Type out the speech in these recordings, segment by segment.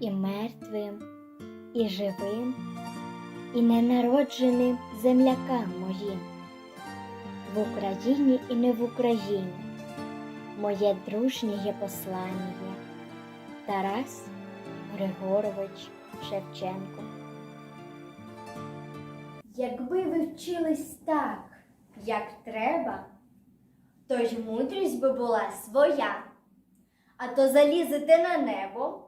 і мертвим, і живим, і ненародженим землякам моїм, в Україні і не в Україні, моє дружнє послання Тарас Григорович Шевченко. Якби ви вчились так, як треба, то ж мудрість би була своя. А то залізете на небо,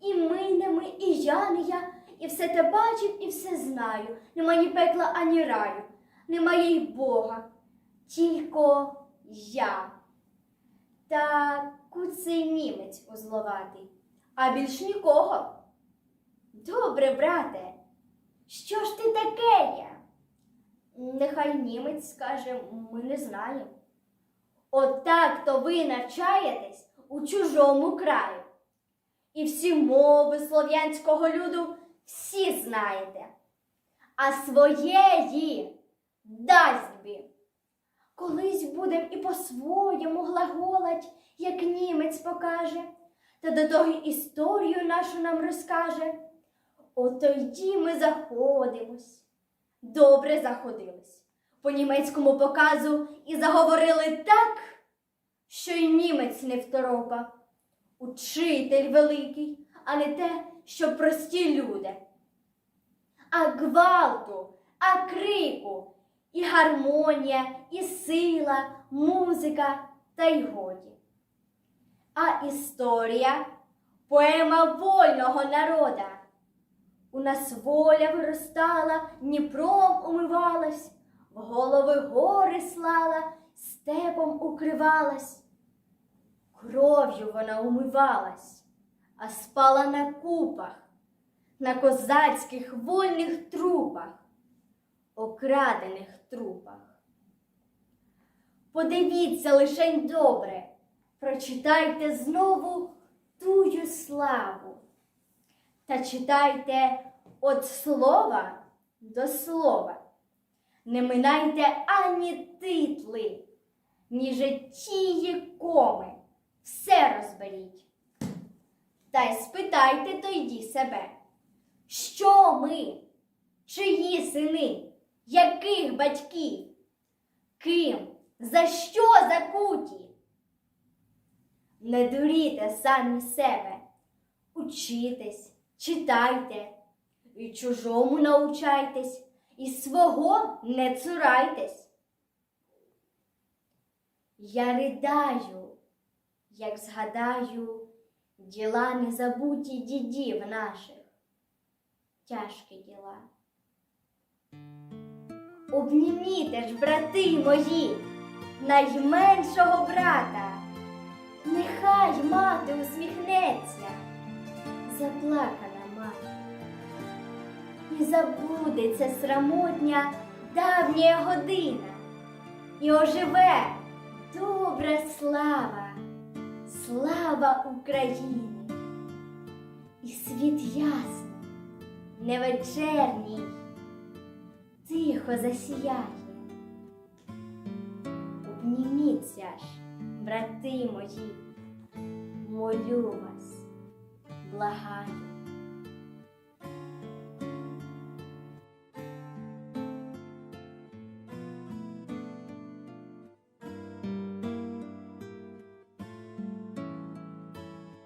і ми не ми, і я не я, і все те бачив, і все знаю. Нема ні пекла, ані раю, немає й Бога, тільки я. Та куций німець озловатий, а більш нікого. Добре, брате, що ж ти таке є? Нехай німець скаже, ми не знаємо. Отак то ви навчаєтесь у чужому краю. І всі мови слов'янського люду всі знаєте, а своєї дасть бі. Колись будем і по-своєму глаголать, як німець покаже, та до того історію нашу нам розкаже. От тоді ми заходимось. Добре заходились по німецькому показу і заговорили так, що й німець не второпа. Учитель великий, а не те, що прості люди. А гвалту, а крику, і гармонія, і сила, музика та й годі. А історія поема вольного народа. У нас воля виростала, Дніпром умивалась, в голови гори слала, степом укривалась. Кров'ю вона умивалась, а спала на купах, на козацьких вольних трупах, окрадених трупах. Подивіться лишень добре, прочитайте знову тую славу. Та читайте від слова до слова. Не минайте ані титли, ні життії коми. Все розберіть. Та й спитайте тоді себе, що ми, чиї сини, яких батьків, ким, за що закуті? Не дуріте самі себе, учітесь читайте, і чужому научайтесь, і свого не цурайтесь. Я ридаю, як згадаю діла незабуті дідів наших, тяжкі діла. Обніміте ж, брати мої, найменшого брата, нехай мати усміхнеться заплакана мати. І забудеться срамотня давня година, і оживе добра слава, слава Україні! І світ ясний, невечерній, тихо засіяє. Обніміться ж, брати мої, молю вас благаю.